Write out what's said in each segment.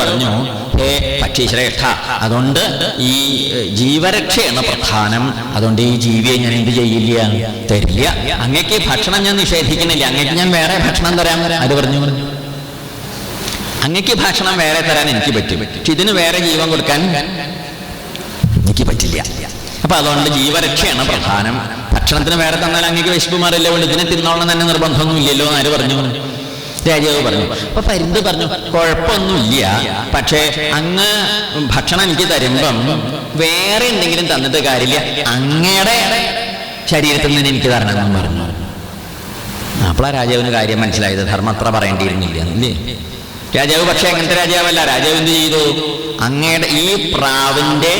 പറഞ്ഞു ഹേ പക്ഷിശ്രേഷ്ഠ അതുകൊണ്ട് ഈ ജീവരക്ഷ ജീവരക്ഷയാണ് പ്രധാനം അതുകൊണ്ട് ഈ ജീവിയെ ഞാൻ എന്ത് ചെയ്യില്ല? തരില്ല. അങ്ങക്ക് ഭക്ഷണം ഞാൻ നിഷേധിക്കുന്നില്ല. അങ്ങക്ക് ഞാൻ വേറെ ഭക്ഷണം തരാൻ അത് പറഞ്ഞു. പറഞ്ഞു അങ്ങക്ക് ഭക്ഷണം വേറെ തരാൻ എനിക്ക് പറ്റും. പക്ഷെ ഇതിന് വേറെ ജീവൻ കൊടുക്കാൻ എനിക്ക് പറ്റില്ല. അപ്പൊ അതുകൊണ്ട് ജീവരക്ഷയാണ് പ്രധാനം ഭക്ഷണത്തിന് വേറെ തന്നാൽ അങ്ങക്ക് വിശപ്പ് മാറില്ല. ഇതിനെ തിന്നോളണം തന്നെ നിർബന്ധമൊന്നും ഇല്ലല്ലോ എന്ന് ആര് പറഞ്ഞു? രാജാവ് പറഞ്ഞു. അപ്പൊ പരിന്ത് പറഞ്ഞു കുഴപ്പമൊന്നുമില്ല. പക്ഷേ അങ്ങ് ഭക്ഷണം എനിക്ക് തരുമ്പം വേറെ എന്തെങ്കിലും തന്നിട്ട് കാര്യമില്ല. അങ്ങയുടെ ശരീരത്തിൽ നിന്ന് എനിക്ക് എന്ന് പറഞ്ഞു. അപ്പോഴാ രാജാവിന് കാര്യം മനസ്സിലായത് ധർമ്മം അത്ര പറയേണ്ടിയിരുന്നില്ല. അല്ലേ രാജാവ് പക്ഷെ അങ്ങനത്തെ രാജാവല്ല. രാജാവ് എന്ത് ചെയ്തു? അങ്ങയുടെ ഈ പ്രാവിന്റെ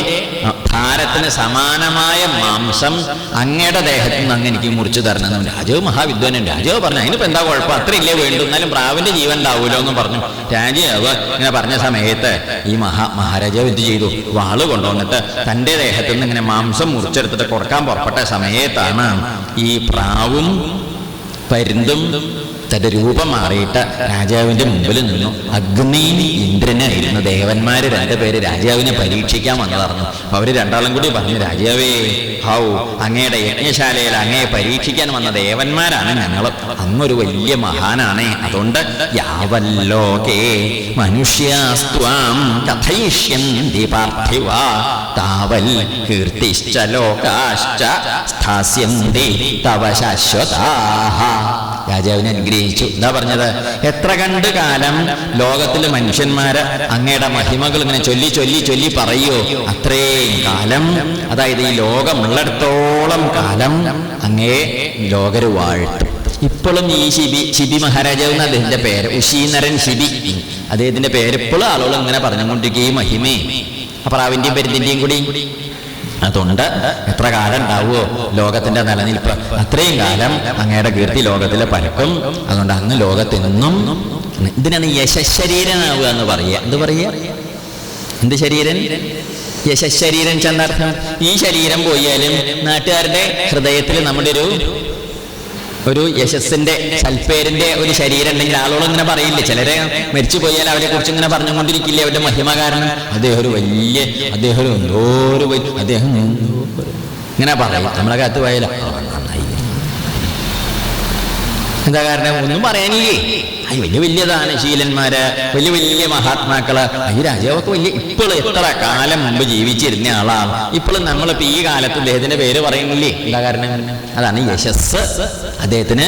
ഭാരത്തിന് സമാനമായ മാംസം അങ്ങയുടെ ദേഹത്തിൽ നിന്ന് അങ്ങ് എനിക്ക് മുറിച്ചു തരണം രാജാവ് മഹാവിദ്വാനുണ്ട് രാജാവ് പറഞ്ഞു അതിനിപ്പോ എന്താ കുഴപ്പം? അത്ര ഇല്ലേ വേണ്ടു. എന്നാലും പ്രാവിന്റെ ജീവൻ ഉണ്ടാവൂലോ എന്ന് പറഞ്ഞു. രാജാവ് ഇങ്ങനെ പറഞ്ഞ സമയത്ത് ഈ മഹാ മഹാരാജാവ് എന്ത് ചെയ്തു? വാൾ കൊണ്ടുവന്നിട്ട് തന്റെ ദേഹത്തിൽ നിന്ന് ഇങ്ങനെ മാംസം മുറിച്ചെടുത്തിട്ട് കൊടുക്കാൻ പുറപ്പെട്ട സമയത്താണ് ഈ പ്രാവും പരുന്തും തന്റെ രൂപം മാറിയിട്ട് രാജാവിന്റെ മുമ്പിൽ നിന്നു. അഗ്നി ഇന്ദ്രനായിരുന്നു ദേവന്മാര് രണ്ടുപേര് രാജാവിനെ പരീക്ഷിക്കാൻ വന്നതറിഞ്ഞു. അവർ രണ്ടാളും കൂടി പറഞ്ഞു രാജാവേ ഹൗ അങ്ങയുടെ യജ്ഞശാലയിൽ അങ്ങയെ പരീക്ഷിക്കാൻ വന്ന ദേവന്മാരാണ് ഞങ്ങൾ അങ്ങൊരു വലിയ മഹാനാണ്. അതുകൊണ്ട് യാവല്ലോകേ മനുഷ്യാസ്ത്വാം കഥയിഷ്യന്തി പാർത്ഥിവ. താവൽ കീർത്തിശ്ച ലോകാശ്ച തവ ശാശ്വതാഹ. രാജാവിനെ അനുഗ്രഹിച്ചു. എന്താ പറഞ്ഞത്? എത്ര കണ്ട് കാലം ലോകത്തിലെ മനുഷ്യന്മാരെ അങ്ങയുടെ മഹിമകൾ ഇങ്ങനെ ചൊല്ലി ചൊല്ലി ചൊല്ലി പറയോ? അത്രയും കാലം. അതായത് ഈ ലോകമുള്ളിടത്തോളം കാലം അങ്ങേ ലോകര് വാഴ്ത്തും. ഇപ്പോഴും ഈ ശിബി ശിബി മഹാരാജാവ് എന്ന അദ്ദേഹത്തിന്റെ പേര്? ഉശീനരൻ ശിബി. അദ്ദേഹത്തിന്റെ പേര് ഇപ്പോഴും ആളുകൾ ഇങ്ങനെ പറഞ്ഞുകൊണ്ടിരിക്കുകയും മഹിമേ. അപ്രാവിന്റെയും പെരുന്തിന്റെയും കൂടി അതുകൊണ്ട് എത്ര കാലം ഉണ്ടാവുമോ ലോകത്തിന്റെ നിലനിൽപ്പ്. അത്രയും കാലം അങ്ങയുടെ കീർത്തി ലോകത്തിൽ പരക്കും. അതുകൊണ്ട് അങ്ങ് ലോകത്തെന്നും ഇതിനാണ് യശശരീരനാവുക എന്ന് പറയുക? എന്ത് പറയുക? എന്ത് ശരീരൻ? യശശരീരൻ ചെന്നർത്ഥം. ഈ ശരീരം പോയാലും നാട്ടുകാരുടെ ഹൃദയത്തിൽ നമ്മുടെ ഒരു ഒരു യശസ്സിന്റെ സൽപ്പേരിന്റെ ഒരു ശരീരം ഉണ്ടെങ്കിൽ ആളുകൾ ഇങ്ങനെ പറയില്ലേ? ചിലരെ മരിച്ചു പോയാൽ അവരെ കുറിച്ച് ഇങ്ങനെ പറഞ്ഞുകൊണ്ടിരിക്കില്ലേ? അവരുടെ മഹിമ കാരണം. അദ്ദേഹം ഒരു വലിയ അദ്ദേഹം എന്തോ ഒരു അദ്ദേഹം ഇങ്ങനെ പറയും. നമ്മളെ കാത്തു പോയാലോ? എന്താ കാരണം? ഒന്നും പറയാനില്ലേ? അയ്യ വലിയ വലിയ ദാനശീലന്മാര് വലിയ വലിയ മഹാത്മാക്കൾ. ഈ രാജാവൊക്കെ വലിയ ഇപ്പോൾ എത്ര കാലം മുമ്പ് ജീവിച്ചിരുന്ന ആളാണ്. ഇപ്പോഴും നമ്മളിപ്പോ ഈ കാലത്ത് അദ്ദേഹത്തിന്റെ പേര് പറയുന്നില്ലേ? എന്താ കാരണം? അതാണ് യശസ്. അദ്ദേഹത്തിന്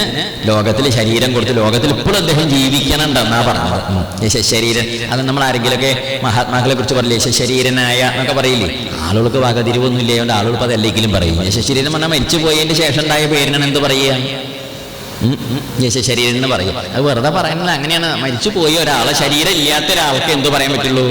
ലോകത്തിൽ ശരീരം കൊടുത്ത് ലോകത്തിൽ ഇപ്പോഴും അദ്ദേഹം ജീവിക്കണമെന്നാ പറഞ്ഞത്. ഉം. യശശരീരൻ. അത് നമ്മൾ ആരെങ്കിലുമൊക്കെ മഹാത്മാക്കളെ കുറിച്ച് പറയില്ലേ? യശശരീരനായ എന്നൊക്കെ പറയില്ലേ? ആളുകൾക്ക് വകതിരിവൊന്നും ഇല്ലായതുകൊണ്ട് ആളുകൾക്ക് അതല്ലെങ്കിലും പറയും. യശശരീരം പറഞ്ഞാൽ മരിച്ചു പോയതിന്റെ ശേഷം ഉണ്ടായ പേരിനാണ് എന്ത് പറയുക? യശശരീരം എന്ന് പറയും. അത് വെറുതെ പറയുന്നത് അങ്ങനെയാണ് മരിച്ചു പോയി ഒരാളെ ശരീരം ഇല്ലാത്ത ഒരാൾക്ക് എന്ത് പറയാൻ പറ്റുള്ളൂ?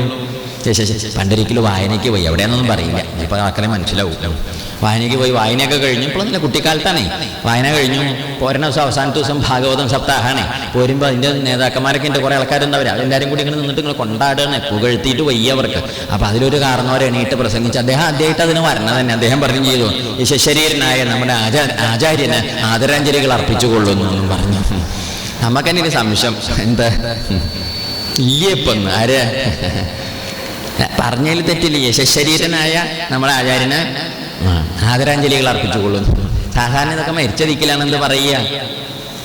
പണ്ടൊരിക്കലും വായനയ്ക്ക് പോയി. എവിടെയാണെന്നൊന്നും പറയില്ല. ഇപ്പം ആക്കളെ മനസ്സിലാവും. വായനയ്ക്ക് പോയി വായനയൊക്കെ കഴിഞ്ഞു ഇപ്പോൾ നല്ല കുട്ടിക്കാലത്താണേ. വായന കഴിഞ്ഞു. പോരണ ദിവസം അവസാനത്തെ ദിവസം ഭാഗവതം സപ്താഹമാണ് പോരുമ്പോൾ അതിന്റെ നേതാക്കന്മാരൊക്കെ എന്റെ കുറേ ആൾക്കാരുണ്ടാവും അതെല്ലാവരും കൂടി ഇങ്ങനെ നിന്നിട്ട് നിങ്ങൾ കൊണ്ടാടുകയാണ്. പുകഴ്ത്തിയിട്ട് വയ്യ അവർക്ക്. അപ്പോൾ അതിലൊരു കാരണവരെ എണീട്ട് പ്രസംഗിച്ച് അദ്ദേഹം ആദ്യമായിട്ട് അതിന് വരണം തന്നെ. അദ്ദേഹം പറഞ്ഞു ചെയ്തു ഈ നമ്മുടെ ആചാ ആചാര്യന് ആദരാഞ്ജലികൾ അർപ്പിച്ചുകൊള്ളുന്നു എന്നും പറഞ്ഞു. നമുക്കെന്നെ സംശയം. എന്താ? ഇല്ലേ ഇപ്പം ആര്? പറഞ്ഞതിൽ തെറ്റില്ല. യശശരീരനായ നമ്മുടെ ആചാര്യന് ആദരാഞ്ജലികൾ അർപ്പിച്ചുകൊള്ളുന്നു. സാധാരണ ഇതൊക്കെ മരിച്ചതിക്കലാണെന്ന് പറയുക.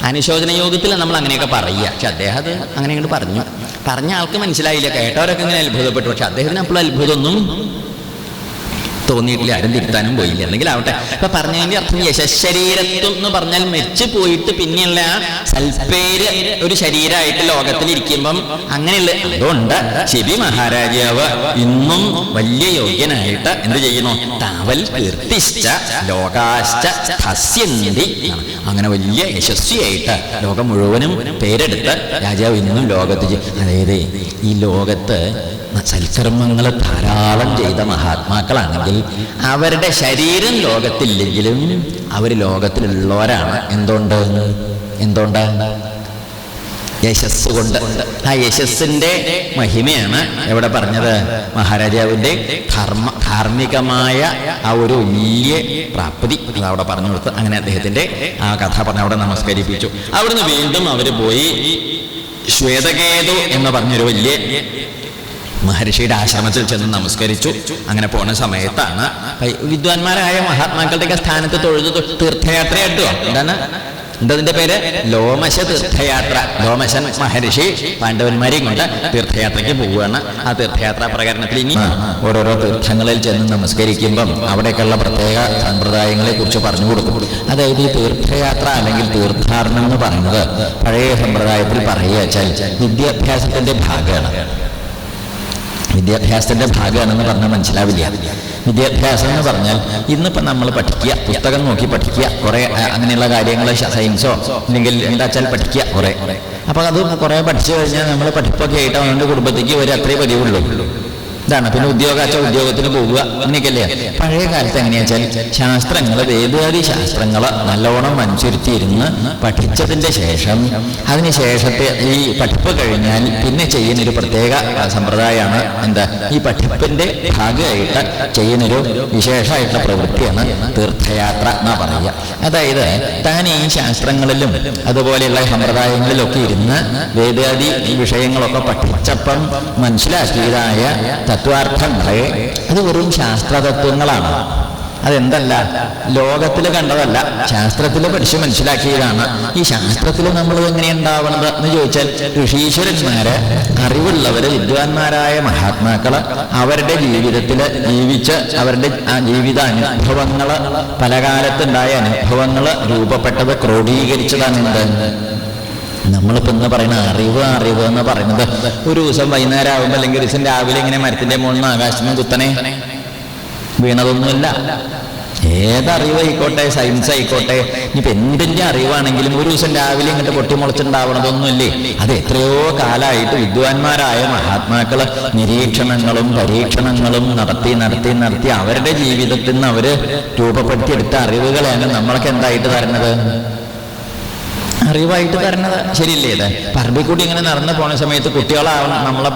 അനുശോചന യോഗത്തിൽ നമ്മൾ അങ്ങനെയൊക്കെ പറയുക. പക്ഷെ അദ്ദേഹം അത് അങ്ങനെ അങ്ങോട്ട് പറഞ്ഞു. പറഞ്ഞ ആൾക്ക് മനസ്സിലായില്ല. കേട്ടവരൊക്കെ ഇങ്ങനെ അത്ഭുതപ്പെട്ടു. പക്ഷെ അദ്ദേഹത്തിന് അപ്പോൾ അത്ഭുതമൊന്നും തോന്നിയിട്ടില്ല. ആരും തിരുത്താനും പോയില്ല. അല്ലെങ്കിൽ ആവട്ടെ അപ്പൊ പറഞ്ഞതിന്റെ അർത്ഥം യശശരീരത്വം എന്ന് പറഞ്ഞാൽ മെച്ചു പോയിട്ട് പിന്നെയുള്ള സൽപ്പേര് ഒരു ശരീരമായിട്ട് ലോകത്തിൽ ഇരിക്കുമ്പം അങ്ങനെയുള്ള അതുകൊണ്ട് ശിബി മഹാരാജാവ് ഇന്നും വലിയ യോഗ്യനായിട്ട് എന്ത് ചെയ്യുന്നു? താവൽ കീർത്തിശ്ച ലോകാശ്ച അങ്ങനെ വലിയ യശസ്വിയായിട്ട് ലോകം മുഴുവനും പേരെടുത്ത് രാജാവ് ഇന്നും ലോകത്ത് അതായത് ഈ ലോകത്ത് സൽക്കർമ്മങ്ങൾ ധാരാളം ചെയ്ത മഹാത്മാക്കളാണെങ്കിൽ അവരുടെ ശരീരം ലോകത്തില്ലെങ്കിലും അവർ ലോകത്തിലുള്ളവരാണ്. എന്തുകൊണ്ട്? എന്തുകൊണ്ട്? യശസ് കൊണ്ട്. ആ യശസ്സിന്റെ മഹിമയാണ് എവിടെ പറഞ്ഞത്? മഹാരാജാവിന്റെ ധർമ്മ ധാർമ്മികമായ ആ ഒരു വലിയ പ്രാപ്തി അവിടെ പറഞ്ഞു കൊടുത്ത് അങ്ങനെ അദ്ദേഹത്തിന്റെ ആ കഥ പറഞ്ഞ് അവിടെ നമസ്കരിപ്പിച്ചു. അവിടുന്ന് വീണ്ടും അവർ പോയി ശ്വേതകേതു എന്ന് പറഞ്ഞൊരു വലിയ മഹർഷിയുടെ ആശ്രമത്തിൽ ചെന്ന് നമസ്കരിച്ചു. അങ്ങനെ പോണ സമയത്താണ് വിദ്വാൻമാരായ മഹാത്മാക്കളുടെയൊക്കെ സ്ഥാനത്ത് തൊഴുത് തീർത്ഥയാത്ര കേട്ടോ എന്താണ്? എന്തതിന്റെ പേര്? ലോമശ തീർത്ഥയാത്ര. ലോമശൻ മഹർഷി പാണ്ഡവന്മാരെയും കൊണ്ട് തീർത്ഥയാത്രയ്ക്ക് പോവുകയാണ്. ആ തീർത്ഥയാത്രാ പ്രകരണത്തിൽ ഇനി ഓരോരോ തീർത്ഥങ്ങളിൽ ചെന്ന് നമസ്കരിക്കുമ്പം അവിടേക്കുള്ള പ്രത്യേക സമ്പ്രദായങ്ങളെ കുറിച്ച് പറഞ്ഞു കൊടുക്കും. അതായത് ഈ തീർത്ഥയാത്ര അല്ലെങ്കിൽ തീർത്ഥാടനം എന്ന് പറയുന്നത് പഴയ സമ്പ്രദായത്തിൽ പറയുക വെച്ചാൽ വിദ്യാഭ്യാസത്തിന്റെ ഭാഗമാണ്. വിദ്യാഭ്യാസത്തിന്റെ ഭാഗമാണെന്ന് പറഞ്ഞാൽ മനസ്സിലാവില്ല. വിദ്യാഭ്യാസം എന്ന് പറഞ്ഞാൽ ഇന്നിപ്പോൾ നമ്മൾ പഠിക്കുക പുസ്തകം നോക്കി പഠിക്കുക കുറേ അങ്ങനെയുള്ള കാര്യങ്ങൾ സയൻസോ അല്ലെങ്കിൽ എന്താ വെച്ചാൽ പഠിക്കുക കുറേ. അപ്പോൾ അത് കുറേ പഠിച്ചു കഴിഞ്ഞാൽ നമ്മൾ പഠിപ്പൊക്കെ ആയിട്ട് അവന്റെ കുടുംബത്തേക്ക് ഒരു അത്രയും പതിവുള്ളൂ. ഇതാണ്. പിന്നെ ഉദ്യോഗാച്ച ഉദ്യോഗത്തിന് പോവുക അങ്ങനെയൊക്കെയല്ലേ? പഴയ കാലത്ത് എങ്ങനെയാ വെച്ചാൽ ശാസ്ത്രങ്ങൾ വേദാദി ശാസ്ത്രങ്ങൾ നല്ലോണം അനുസരിച്ചിരുന്ന് പഠിച്ചതിന്റെ ശേഷം അതിന് ശേഷത്തെ ഈ പഠിപ്പ് കഴിഞ്ഞാൽ പിന്നെ ചെയ്യുന്ന ഒരു പ്രത്യേക സമ്പ്രദായമാണ് എന്താ? ഈ പഠിപ്പിന്റെ ഭാഗമായിട്ട് ചെയ്യുന്നൊരു വിശേഷമായിട്ടുള്ള പ്രവൃത്തിയാണ് തീർത്ഥയാത്ര എന്നാ പറയുക. അതായത് താൻ ഈ ശാസ്ത്രങ്ങളിലും അതുപോലെയുള്ള സമ്പ്രദായങ്ങളിലൊക്കെ ഇരുന്ന് വേദാദി വിഷയങ്ങളൊക്കെ പഠിച്ചപ്പം മനസ്സിലാക്കിയതായ തത്വാർത്ഥങ്ങളെ. അത് വെറും ശാസ്ത്രതത്വങ്ങളാണ്. അതെന്തല്ല? ലോകത്തിൽ കണ്ടതല്ല. ശാസ്ത്രത്തിൽ പഠിച്ച് മനസ്സിലാക്കിയതാണ്. ഈ ശാസ്ത്രത്തിൽ നമ്മൾ എങ്ങനെ ഉണ്ടാവണത് എന്ന് ചോദിച്ചാൽ ഋഷീശ്വരന്മാര് അറിവുള്ളവര് വിദ്വാൻമാരായ മഹാത്മാക്കൾ അവരുടെ ജീവിതത്തിൽ ജീവിച്ച് അവരുടെ ആ ജീവിത അനുഭവങ്ങൾ പല കാലത്തുണ്ടായ അനുഭവങ്ങൾ രൂപപ്പെട്ടത് ക്രോഡീകരിച്ചതാണ് എന്ത് നമ്മളിപ്പോ ഇന്ന് പറയുന്ന അറിവ് അറിവ് എന്ന് പറയുന്നത് ഒരു ദിവസം വൈകുന്നേരം ആകുമ്പോൾ അല്ലെങ്കിൽ ഒരു ദിവസം രാവിലെ ഇങ്ങനെ മരത്തിന്റെ മുകളിൽ നിന്ന് ആകാശം കുത്തനെ വീണതൊന്നുമില്ല. ഏതറിവ് ആയിക്കോട്ടെ സയൻസ് ആയിക്കോട്ടെ ഇനിയിപ്പോ എന്തിന്റെ അറിവാണെങ്കിലും ഒരു ദിവസം രാവിലെ ഇങ്ങോട്ട് പൊട്ടിമുളച്ചുണ്ടാവണതൊന്നുമില്ലേ അത് എത്രയോ കാലമായിട്ട് വിദ്വാൻമാരായ മഹാത്മാക്കൾ നിരീക്ഷണങ്ങളും പരീക്ഷണങ്ങളും നടത്തി നടത്തി നടത്തി അവരുടെ ജീവിതത്തിൽ നിന്ന് അവർ രൂപപ്പെടുത്തിയെടുത്ത അറിവുകളാണ് നമ്മളൊക്കെ എന്തായിട്ട് തരുന്നത്? അറിവായിട്ട് തരണത് ശരിയല്ലേ ഇത്? പറമ്പിൽ കൂടി ഇങ്ങനെ നടന്നു പോണ സമയത്ത് കുട്ടികളാവണം. നമ്മളെ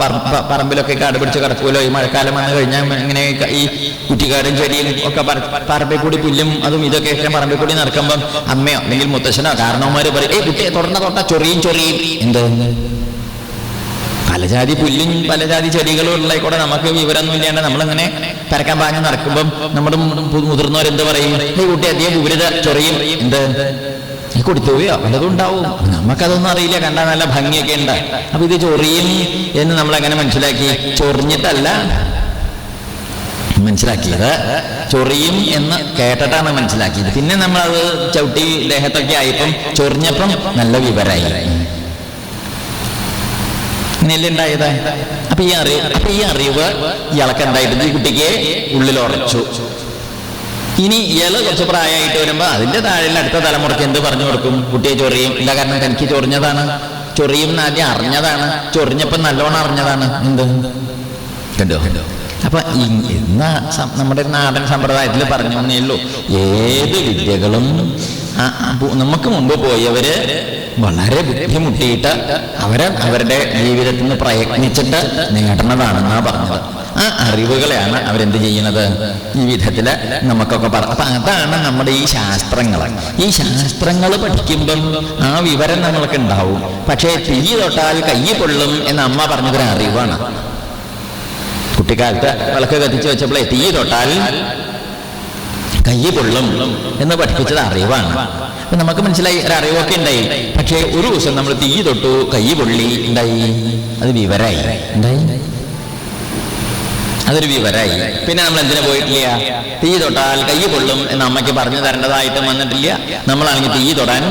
പറമ്പിലൊക്കെ കാട് പിടിച്ച് കിടക്കുമല്ലോ. ഈ മഴക്കാലം വന്നു കഴിഞ്ഞാൽ ഇങ്ങനെ ഈ കുറ്റിക്കാടും ചെടിയും ഒക്കെ പറ- പറമ്പിൽ കൂടി പുല്ലും അതും ഇതൊക്കെ പറമ്പിൽ കൂടി നടക്കുമ്പം അമ്മയോ അല്ലെങ്കിൽ മുത്തശ്ശനോ കാരണവന്മാര് പറയും ഏ കുട്ടിയെ തൊടണ തൊട്ട ചൊറിയും ചൊറിയും. എന്തോ? പലജാതി പുല്ലും പലജാതി ചെടികളും ഉള്ളതായിക്കോട്ടെ നമുക്ക് വിവരമൊന്നും ഇല്ലാണ്ട് നമ്മളിങ്ങനെ പരക്കാൻ പാഞ്ഞ് നടക്കുമ്പം നമ്മുടെ മുതിർന്നവരെന്ത് പറയും? ഈ കുട്ടി അധികം വിപരീത ചൊറിയും. എന്ത്? കൊടുത്തുപോയോ വല്ലതും ഉണ്ടാവും നമുക്കതൊന്നും അറിയില്ല. കണ്ടാൽ നല്ല ഭംഗിയൊക്കെ ഉണ്ട്. അപ്പൊ ഇത് ചൊറിയും എന്ന് നമ്മൾ എങ്ങനെ മനസ്സിലാക്കി? ചൊറിഞ്ഞിട്ടല്ല. മനസ്സിലാക്കിയത്. ചൊറിയും എന്ന് കേട്ടിട്ടാണ് മനസ്സിലാക്കിയത്. പിന്നെ നമ്മൾ അത് ചവിട്ടി ദേഹത്തൊക്കെ ആയപ്പം ചൊറിഞ്ഞപ്പം നല്ല വിവരായി. ഇങ്ങനെയല്ലേ ഉണ്ടായത്? അപ്പൊ ഈ അറിവ് അപ്പൊ ഈ അറിവ് ഇയാൾക്ക് എന്തായിട്ടുണ്ട്? ഈ കുട്ടിക്ക് ഉള്ളിൽ ഉറച്ചു. ഇനി ഇയാൾ കുറച്ച് പ്രായമായിട്ട് വരുമ്പോ അതിന്റെ താഴെ അടുത്ത തലമുറയ്ക്ക് എന്ത് പറഞ്ഞു കൊടുക്കും? കുട്ടിയെ ചൊറിയും. ഇല്ല കാരണം? തനിക്ക് ചൊറിഞ്ഞതാണ്. ചൊറിയും ആദ്യം അറിഞ്ഞതാണ്. ചൊറിഞ്ഞപ്പം നല്ലോണം അറിഞ്ഞതാണ്. എന്ത്? കണ്ടോ? അപ്പൊ ഇന്ന് നമ്മുടെ നാടൻ സമ്പ്രദായത്തിൽ പറഞ്ഞു എന്നേ ഉള്ളൂ. ഏത് വിദ്യകളും നമുക്ക് മുമ്പ് പോയവര് വളരെ ബുദ്ധിമുട്ടിയിട്ട് അവരെ അവരുടെ ജീവിതത്തിൽ നിന്ന് പ്രയത്നിച്ചിട്ട് നേടണതാണെന്നാണ് പറഞ്ഞത്. ആ അറിവുകളെയാണ് അവരെന്ത് ചെയ്യുന്നത്? ഈ വിധത്തിൽ നമുക്കൊക്കെ പറ അപ്പൊ അതാണ് നമ്മുടെ ഈ ശാസ്ത്രങ്ങൾ ഈ ശാസ്ത്രങ്ങൾ പഠിക്കുമ്പം ആ വിവരം നമ്മൾക്ക് ഉണ്ടാവും. പക്ഷേ തീ തൊട്ടാൽ കൈ പൊള്ളും എന്ന് അമ്മ പറഞ്ഞതൊരു അറിവാണ്. കുട്ടിക്കാലത്ത് വിളക്ക് കത്തിച്ച് വെച്ചപ്പോഴേ തീ തൊട്ടാൽ കൈ പൊള്ളും എന്ന് പഠിപ്പിച്ചത് അറിവാണ്. അപ്പൊ നമുക്ക് മനസ്സിലായി ഒരു അറിവൊക്കെ ഉണ്ടായി. പക്ഷേ ഒരു ദിവസം നമ്മൾ തീ തൊട്ടു കൈ പൊള്ളി ഉണ്ടായി അത് വിവരായി. ഉണ്ടായി അതൊരു വിവരായി. പിന്നെ നമ്മൾ എന്തിനു പോയിട്ടില്ല? തീ തൊട്ടാൽ കൈ കൊള്ളും എന്ന് അമ്മയ്ക്ക് പറഞ്ഞു തരേണ്ടതായിട്ടും വന്നിട്ടില്ല. നമ്മളാണെങ്കിൽ തീ തൊടാൻ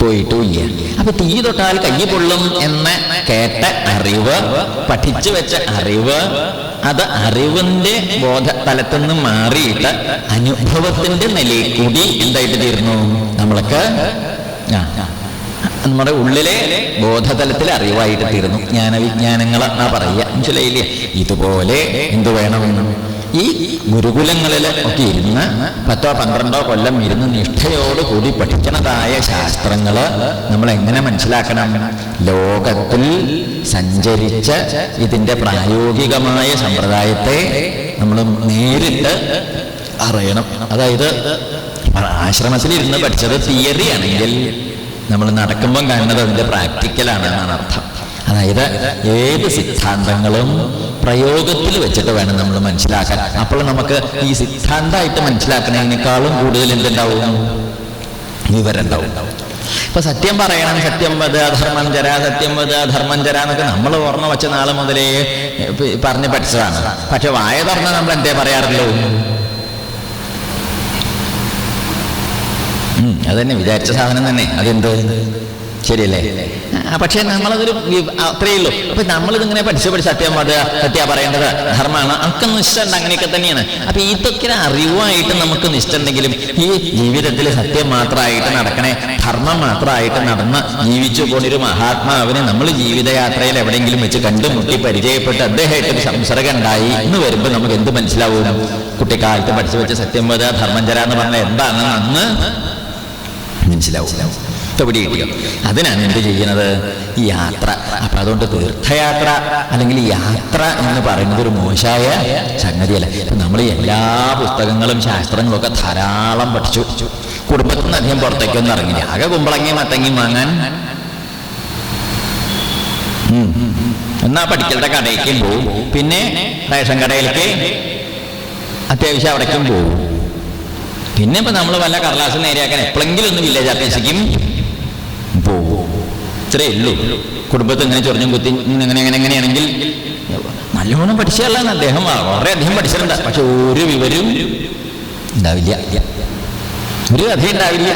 പോയിട്ടുമില്ല അപ്പൊ തീ തൊട്ടാൽ കൈ കൊള്ളും എന്ന് കേട്ട അറിവ് പഠിച്ചു വെച്ച അറിവ് അത് അറിവിന്റെ ബോധ തലത്തിൽ നിന്ന് മാറിയിട്ട് അനുഭവത്തിന്റെ നിലയിൽ കൂടി എന്തായിട്ട് തീർന്നു? നമ്മൾക്ക് ആ, നമ്മുടെ ഉള്ളിലെ ബോധതലത്തിൽ അറിവായിട്ട് തീർന്നു. ജ്ഞാനവിജ്ഞാനങ്ങൾ എന്നാ പറയുക. മനസ്സിലായില്ലേ? ഇതുപോലെ എന്തു വേണമെന്നും. ഈ ഗുരുകുലങ്ങളിൽ ഒക്കെ ഇരുന്ന് പത്തോ പന്ത്രണ്ടോ കൊല്ലം ഇരുന്ന് നിഷ്ഠയോട് കൂടി പഠിക്കണതായ ശാസ്ത്രങ്ങൾ നമ്മൾ എങ്ങനെ മനസ്സിലാക്കണം? ലോകത്തിൽ സഞ്ചരിച്ച ഇതിന്റെ പ്രായോഗികമായ സമ്പ്രദായത്തെ നമ്മൾ നേരിട്ട് അറിയണം. അതായത് ആശ്രമത്തിൽ ഇരുന്ന് പഠിച്ചത് തിയറി ആണെങ്കിൽ നമ്മൾ നടക്കുമ്പം കാണുന്നത് അതിന്റെ പ്രാക്ടിക്കലാണ് എന്നാണ് അർത്ഥം. അതായത് ഏത് സിദ്ധാന്തങ്ങളും പ്രയോഗത്തിൽ വെച്ചിട്ട് വേണം നമ്മൾ മനസ്സിലാക്കാൻ. അപ്പോൾ നമുക്ക് ഈ സിദ്ധാന്തമായിട്ട് മനസ്സിലാക്കുന്നതിനേക്കാളും കൂടുതൽ എന്തുണ്ടാവും? വിവരം ഉണ്ടാവും ഇപ്പൊ സത്യം പറയണം സത്യം വത് അധർമ്മം ചര സത്യം വത് അധർമ്മം ചര എന്നൊക്കെ നമ്മൾ ഓർമ്മ വെച്ച നാൾ മുതലേ പറഞ്ഞു പഠിച്ചതാണ്. പക്ഷെ വായ തുറന്ന് നമ്മൾ എന്തേ പറയാറുള്ളൂ? ഉം, തന്നെ വിചാരിച്ച സാധനം തന്നെ. അതെന്ത്? ശരിയല്ലേ? പക്ഷേ നമ്മളതൊരു അത്രയേ ഉള്ളൂ. അപ്പൊ നമ്മളിതിങ്ങനെ പഠിച്ച് പഠിച്ച് സത്യം പറയുക സത്യ പറയേണ്ടത് ധർമ്മമാണ്. ഒക്കെ നിഷ്ഠുണ്ട് അങ്ങനെയൊക്കെ തന്നെയാണ്. അപ്പൊ ഇതൊക്കെ അറിവായിട്ട് നമുക്ക് നിഷ്ഠുണ്ടെങ്കിലും ഈ ജീവിതത്തിൽ സത്യം മാത്രമായിട്ട് നടക്കണേ ധർമ്മം മാത്രമായിട്ട് നടന്ന് ജീവിച്ചു പോണൊരു മഹാത്മാവിനെ നമ്മൾ ജീവിതയാത്രയിൽ എവിടെയെങ്കിലും വെച്ച് കണ്ടുമുട്ടി പരിചയപ്പെട്ട് അദ്ദേഹമായിട്ട് ഒരു സംസർഗം ഉണ്ടായി എന്ന് വരുമ്പോൾ നമുക്ക് എന്ത് മനസ്സിലാവും? കുട്ടിക്കാലത്ത് പഠിച്ചു വെച്ച സത്യം ധർമ്മം ചര എന്ന് പറഞ്ഞാൽ എന്താണെന്ന് അന്ന് മനസ്സിലാവും. ഇപ്പൊ പിടി കിട്ടിയോ അതിനാണ് എന്ത് ചെയ്യുന്നത്? ഈ യാത്ര. അപ്പൊ അതുകൊണ്ട് തീർത്ഥയാത്ര അല്ലെങ്കിൽ യാത്ര എന്ന് പറയുന്നത് ഒരു മോശമായ സംഗതിയല്ല. നമ്മൾ എല്ലാ പുസ്തകങ്ങളും ശാസ്ത്രങ്ങളും ഒക്കെ ധാരാളം പഠിച്ചു. കുടുംബത്തിൽ നിന്ന് അധികം പുറത്തേക്കൊന്നും ഇറങ്ങില്ല ആകെ കുമ്പളങ്ങി മത്തങ്ങി വാങ്ങാൻ. എന്നാ പഠിക്കലുടെ കടയിലേക്കും പോകും പിന്നെ റേഷൻ കടയിലേക്ക് അത്യാവശ്യം അവിടേക്കും പോവും. പിന്നെ ഇപ്പൊ നമ്മൾ വല്ല കടലാസ് നേരെയാക്കാൻ എപ്പോഴെങ്കിലും ഒന്ന് വില്ലേജ് ഓഫീസിക്കും പോവും. ഇത്രേ ഉള്ളൂ. കുടുംബത്തിൽ ഇങ്ങനെ ചൊറിഞ്ഞും കുത്തി ഇങ്ങനെ എങ്ങനെ എങ്ങനെയാണെങ്കിൽ നല്ലോണം പഠിച്ചതല്ലാന്ന് അദ്ദേഹം വളരെ അധികം പഠിച്ചിട്ടുണ്ട്. പക്ഷെ ഒരു വിവരവും ഉണ്ടാവില്ല. ഒരു കഥ ഉണ്ടാവില്ല.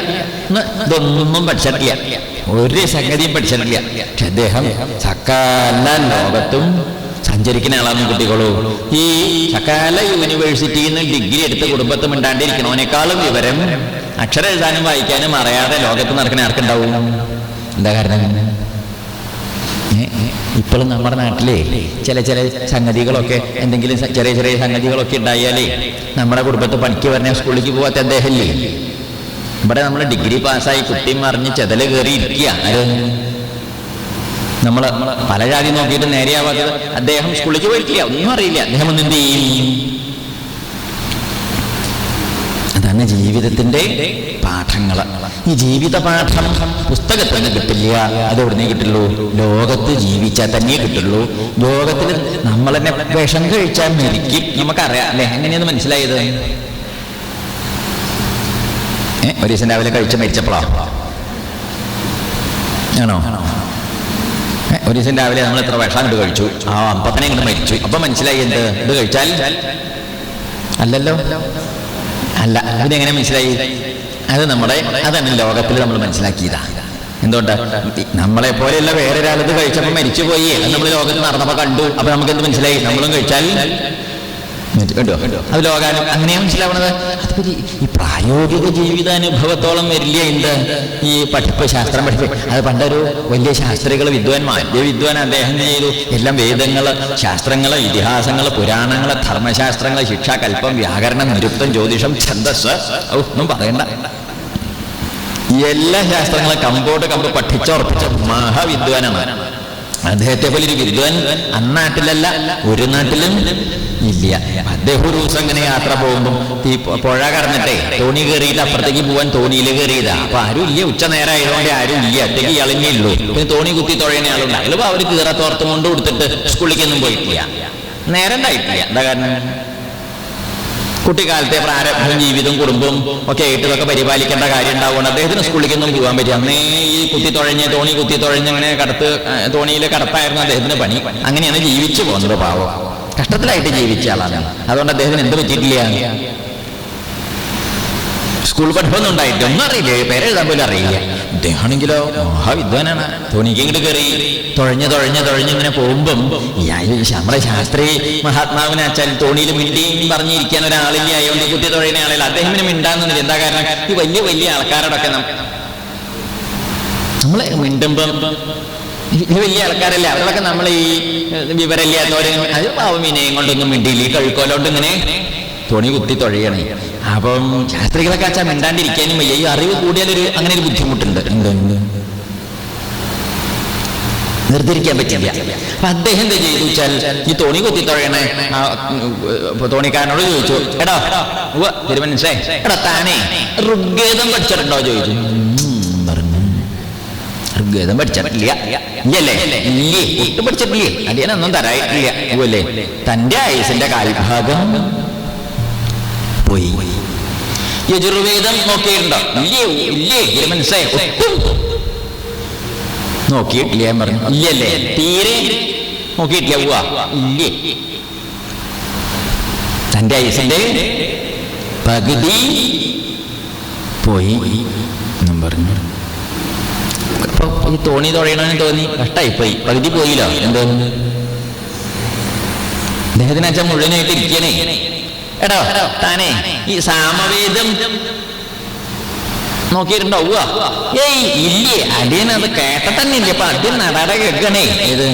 ഇതൊന്നും പഠിച്ചിട്ടില്ല. ഒരു സംഗതിയും പഠിച്ചിട്ടില്ല. പക്ഷെ അദ്ദേഹം സകല ലോകത്തും സഞ്ചരിക്കുന്ന ആളാണ് കുട്ടികളോ? ഈ സകല യൂണിവേഴ്സിറ്റിയിൽ നിന്ന് ഡിഗ്രി എടുത്ത് കുടുംബത്തും മിണ്ടാണ്ടിരിക്കണവനേക്കാളും വിവരം അക്ഷരം എഴുതാനും വായിക്കാനും അറിയാതെ ലോകത്ത് നടക്കുന്ന ആർക്കുണ്ടാവും? എന്താ കാരണം? ഇപ്പോഴും നമ്മുടെ നാട്ടിലെ ചില ചില സംഗതികളൊക്കെ എന്തെങ്കിലും ചെറിയ ചെറിയ സംഗതികളൊക്കെ ഉണ്ടായാലേ നമ്മുടെ കുടുംബത്ത് പണിക്ക് പറഞ്ഞ സ്കൂളിലേക്ക് പോകാത്ത അദ്ദേഹമല്ലേ ഇവിടെ നമ്മൾ ഡിഗ്രി പാസ്സായി കുട്ടിയും മറിഞ്ഞ് ചെതൽ കയറി ഇരിക്കുക ആര്? നമ്മൾ പല ജാതി നോക്കിയിട്ട് നേരെയാവാത്തത് അദ്ദേഹം സ്കൂളിലേക്ക് പോയിട്ടില്ല ഒന്നും അറിയില്ല. അദ്ദേഹം ഒന്ന് എന്ത് ചെയ്യും? അതാണ് ജീവിതത്തിന്റെ പാഠങ്ങൾ ഈ ജീവിത പാഠം പുസ്തകത്തിൽ നിന്ന് കിട്ടില്ല. അത് എവിടുന്നേ കിട്ടുള്ളൂ? ലോകത്ത് ജീവിച്ചാൽ തന്നെ കിട്ടുള്ളൂ. ലോകത്തിൽ നമ്മൾ തന്നെ വിഷം കഴിച്ചാൽ മരിക്കും. നമുക്കറിയാം. അല്ലെ? എങ്ങനെയാണ് മനസ്സിലായത്? ഒരു ദിവസം രാവിലെ കഴിച്ച മരിച്ചപ്പോഴാണോ ആണോ? ഒരു ദിവസം രാവിലെ നമ്മൾ എത്ര വിഷം ഇത് കഴിച്ചു? ആ അപ്പത്തനെ ഇങ്ങനെ മരിച്ചു. അപ്പൊ മനസ്സിലായി എന്ത്? ഇത് കഴിച്ചാൽ? അല്ലല്ലോ. അല്ല ഇതെങ്ങനെ മനസ്സിലായി? അത് നമ്മുടെ അതാണ് ലോകത്തിൽ നമ്മൾ മനസ്സിലാക്കിയതാ. എന്തുകൊണ്ട്? നമ്മളെ പോലെയല്ല പോലെയുള്ള വേറൊരാളത് കഴിച്ചപ്പോ മരിച്ചുപോയി. അത് നമ്മൾ ലോകത്ത് നടന്നപ്പോ കണ്ടു. അപ്പൊ നമുക്ക് എന്ത് മനസ്സിലായി? നമ്മളും കഴിച്ചാൽ കണ്ടോ? അത് ലോകാനം അങ്ങനെയാ മനസ്സിലാവണത്? ഈ പ്രായോഗിക ജീവിതാനുഭവത്തോളം വരില്ല എന്ത് ഈ പഠിപ്പ് ശാസ്ത്രം പഠിപ്പ്. അത് പണ്ടൊരു വലിയ ശാസ്ത്രികൾ വിദ്വാൻമാർ വലിയ വിദ്വാൻ അദ്ദേഹം ചെയ്തു? എല്ലാം വേദങ്ങൾ ശാസ്ത്രങ്ങൾ ഇതിഹാസങ്ങൾ പുരാണങ്ങൾ ധർമ്മശാസ്ത്രങ്ങൾ ശിക്ഷ കൽപ്പം വ്യാകരണം നിരുക്തം ജ്യോതിഷം ഛന്ദസ്. ഒന്നും പറയണ്ട. എല്ലാ ശാസ്ത്രങ്ങളും കമ്പോട്ട് കമ്പ് പഠിച്ചുറപ്പിച്ച മഹാവിദ്വാനാണ്. അദ്ദേഹത്തെ പോലെ ഒരു വിദ്വാൻ അന്നാട്ടിലല്ല ഒരു നാട്ടിലും ഇല്ല. അദ്ദേഹം ഒരു ദിവസം ഇങ്ങനെ യാത്ര പോകുമ്പോൾ ഈ പുഴ കടന്നിട്ടേ തോണി കയറിയിട്ട് അപ്പുറത്തേക്ക് പോവാൻ തോണിയിൽ കയറിയതാ അപ്പൊ ആരും ഇല്ല ഉച്ച നേരം ആയതുകൊണ്ട് ആരും ഇല്ല ഒറ്റയ്ക്ക് ഇളഞ്ഞേ ഉള്ളൂ. പിന്നെ തോണി കുത്തി തുഴയുന്ന ആളുണ്ട്. അവർ കീറത്തോർത്തും കൊണ്ട് കൊടുത്തിട്ട് സ്കൂളിലേക്കൊന്നും പോയിട്ടില്ല. നേരം ഉണ്ടായിട്ടില്ല. എന്താ കാരണം? കുട്ടിക്കാലത്തെ പ്രാരംഭം ജീവിതം കുടുംബം ഒക്കെ ആയിട്ട് ഇതൊക്കെ പരിപാലിക്കേണ്ട കാര്യം ഉണ്ടാവുകൊണ്ട് അദ്ദേഹത്തിന് സ്കൂളിലേക്കൊന്നും പോകാൻ പറ്റും അന്നേ ഈ കുത്തി തുഴഞ്ഞ് തോണി കുത്തി തുഴഞ്ഞ് അങ്ങനെ കടത്ത് തോണിയിൽ കടത്തായിരുന്നു അദ്ദേഹത്തിന് പണി. അങ്ങനെയാണ് ജീവിച്ചു പോകുന്നത് പാവം. കഷ്ടത്തിലായിട്ട് ജീവിച്ച ആളാണ്. അതുകൊണ്ട് അദ്ദേഹത്തിന് എന്ത് പറ്റിയിട്ടില്ല? സ്കൂൾ പഠിപ്പൊന്നും ഉണ്ടായിട്ട് ഒന്നും അറിയില്ല. പേരെഴുതാൻ പോലും അറിയില്ല. ഇദ്ദേഹമാണെങ്കിലോ മഹാവിദ്വാനാണ്. തോണിക്ക് ഇങ്ങോട്ട് കയറി. തുഴഞ്ഞ് തുഴഞ്ഞ് തുഴഞ്ഞ് ഇങ്ങനെ പോകുമ്പം നമ്മുടെ ശാസ്ത്രി മഹാത്മാവിനെ അച്ചാൽ തോണിയിൽ മിണ്ടിയും പറഞ്ഞിരിക്കാൻ ഒരാളില്ല. ആയതുകൊണ്ട് കുട്ടി തുഴയുന്ന ആളില്ല. അദ്ദേഹം ഇങ്ങനെ മിണ്ടാന്നില്ല എന്താ കാരണം? ഈ വലിയ വലിയ ആൾക്കാരോടൊക്കെ നം- നമ്മളെ മിണ്ടുമ്പം ഈ വലിയ ആൾക്കാരല്ലേ? അവരൊക്കെ നമ്മൾ ഈ വിവരമില്ലാത്തവരെ. അത് പാവം വിനയം കൊണ്ടൊന്നും മിണ്ടിയില്ല. ഈ കഴുക്കോലോണ്ട് ഇങ്ങനെ തുണി കുത്തി തുഴയണേ. അപ്പം ശാസ്ത്രികളൊക്കെ അച്ഛൻ മിണ്ടാണ്ടിരിക്കാനും വയ്യ. ഈ അറിവ് കൂടിയാലൊരു അങ്ങനെ ഒരു ബുദ്ധിമുട്ടുണ്ട്. എന്ത് എന്ത്? നിർദ്ധരിക്കാൻ പറ്റില്ല. അപ്പൊ അദ്ദേഹം എന്താ ചെയ്തു വെച്ചാൽ ഈ തോണി കുത്തി തുഴയണേ തോണിക്കാരനോട് ചോദിച്ചു എടാ തിരുമനസേ എടാ താനേ ഋഗ്വേദം പഠിച്ചിട്ടുണ്ടോ? ചോദിച്ചു. പറഞ്ഞു. ഋഗ്വേദം പഠിച്ചിട്ടില്ല. ഇല്ലല്ലേ? ഇല്ലേ? ഒട്ടും പഠിച്ചിട്ടില്ലേ? അടിയനൊന്നും തരായിട്ടില്ല തന്റെ ആയുസിന്റെ കാൽഭാഗം പോയി. യജുർവേദം നോക്കിയിട്ടുണ്ടോ? പറഞ്ഞു. ഇല്ലല്ലേ? തീരെ നോക്കിയിട്ടില്ല. ഉവ്വ പോയി പറഞ്ഞു. തോണി തുഴയണമെന്ന് തോന്നി. കഷ്ടായിപ്പോയി. പകുതി പോയില്ല. എന്തോ അദ്ദേഹത്തിന് അച്ഛൻ മുഴുവനായിട്ട് ഇരിക്കണേ. എടോ താനേ ഈ സാമവേദം നോക്കിയിട്ടുണ്ടോ ഉവ്വ ഏയ് ഇല്ലേ അടിയൻ അത് കേട്ട തന്നെ ഇല്ല അപ്പൊ അടിയൻ നടട കേൾക്കണേ. ഏത്?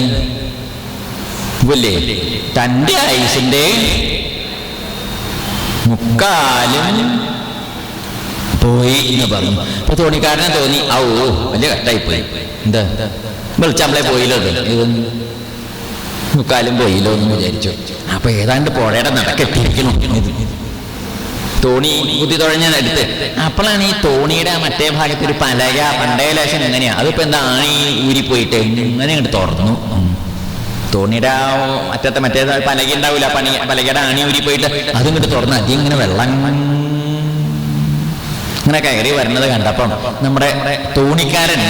ഇല്ലേ തന്റെ ആയുസിന്റെ മുക്കാലും പോയി എന്ന് പറഞ്ഞു. അപ്പൊ തോണിക്കാരനെ തോന്നി ഔ വലിയ കട്ടായി പോയി എന്താ? വെളിച്ചമ്പളെ പോയില്ലോ ഇത് മുക്കാലും പോയില്ലോ എന്ന് വിചാരിച്ചു. അപ്പൊ ഏതാണ്ട് പുഴയുടെ നടക്കെത്തിയിരിക്കണം ഇത് തോണി കുത്തി തുഴഞ്ഞാൽ എടുത്ത്. അപ്പോഴാണ് ഈ തോണിയുടെ മറ്റേ ഭാഗത്ത് ഒരു പലക പണ്ടേ ലേശം എങ്ങനെയാ? അതിപ്പോ എന്താ ആണി ഊരിപ്പോയിട്ട് ഇങ്ങനെ അങ്ങോട്ട് തുറന്നു. തോണിയുടെ ആ അറ്റത്തെ മറ്റേ പലക ഉണ്ടാവില്ല പണി പലകയുടെ ആണി ഊരി ഊരിപ്പോയിട്ട് അതിങ്ങോട്ട് തുറന്ന് അതി ഇങ്ങനെ വെള്ളം ഇങ്ങനെ കയറി വരുന്നത് കണ്ടപ്പം നമ്മുടെ തോണിക്കാരൻ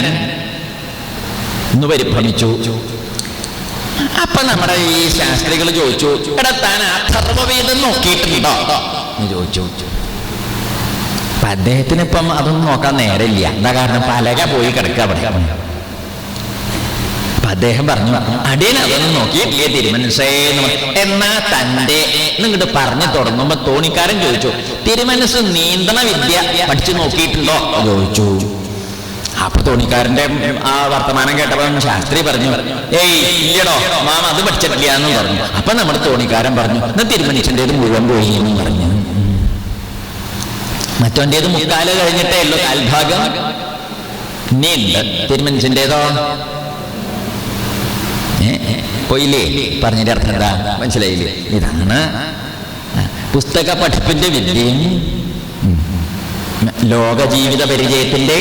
ഇന്ന് പരിഭ്രമിച്ചു. അപ്പൊ നമ്മുടെ ഈ ശാസ്ത്രികൾ ചോദിച്ചു എടാ താൻ അഥർവവേദം നോക്കിയിട്ടുണ്ടോ? എന്ന് ചോദിച്ചു. അപ്പൊ അദ്ദേഹത്തിന് ഇപ്പം അതൊന്നും നോക്കാൻ നേരമില്ല. എന്താ കാരണം? പലക പോയി കിടക്കുക അവിടെ. അദ്ദേഹം പറഞ്ഞു അടിയൻ അതൊന്നും നോക്കിയിട്ടില്ലേ പറഞ്ഞു. എന്നാ തന്റെ നിങ്ങോട്ട് പറഞ്ഞു തുടങ്ങുമ്പോ തോണിക്കാരൻ ചോദിച്ചു തിരുമനസ് നീന്തണ വിദ്യ പഠിച്ചു നോക്കിയിട്ടുണ്ടോ? ചോദിച്ചു. അപ്പൊ തോണിക്കാരന്റെ ആ വർത്തമാനം കേട്ടപ്പോ ശാസ്ത്രി പറഞ്ഞു ഏയ് ഇല്ലടോ മാമ അത് പഠിച്ചിട്ടില്ല പറഞ്ഞു. അപ്പൊ നമ്മുടെ തോണിക്കാരൻ പറഞ്ഞു എന്നാ തിരുമനുഷ്യന്റെത് മുഴുവൻ പോയി എന്നും പറഞ്ഞു. മറ്റോന്റെത് മുക്കാൽ കഴിഞ്ഞിട്ടേ ഉള്ളൂ കാൽഭാഗം. ഏ, ഏ, പോയില്ലേ? പറഞ്ഞതിന്റെ അർത്ഥം എന്താ? മനസ്സിലായില്ലേ? ഇതാണ്. പുസ്തക പഠിപ്പിന്റെ വിദ്യയും ഉം, ലോക ജീവിത പരിചയത്തിന്റെ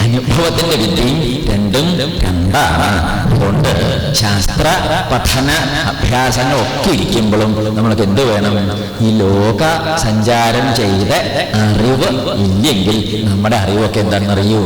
അനുഭവത്തിന്റെ വിധി രണ്ടും രണ്ടാണ്. അതുകൊണ്ട് ശാസ്ത്ര പഠന അഭ്യാസങ്ങൾ ഒക്കെ ഇരിക്കുമ്പോഴും നമ്മൾക്ക് എന്ത് വേണം? ഈ ലോക സഞ്ചാരം ചെയ്ത അറിവ് ഇല്ലെങ്കിൽ നമ്മുടെ അറിവൊക്കെ എന്താണെന്നറിയൂ?